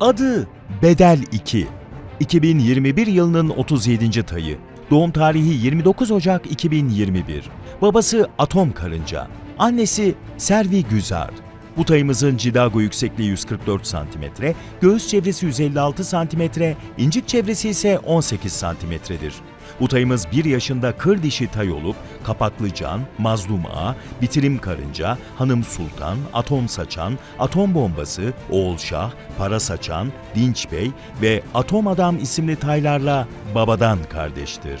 Adı Bedel 2. 2021 yılının 37. tayı. Doğum tarihi 29 Ocak 2021. Babası Atom Karınca. Annesi Servi Güzar. Bu tayımızın cidago yüksekliği 144 cm, göğüs çevresi 156 cm, incik çevresi ise 18 cm'dir. Bu tayımız 1 yaşında kır dişi tay olup kapaklı can, mazlum ağa, bitirim karınca, hanım sultan, atom saçan, atom bombası, oğul şah, para saçan, dinç bey ve atom adam isimli taylarla babadan kardeştir.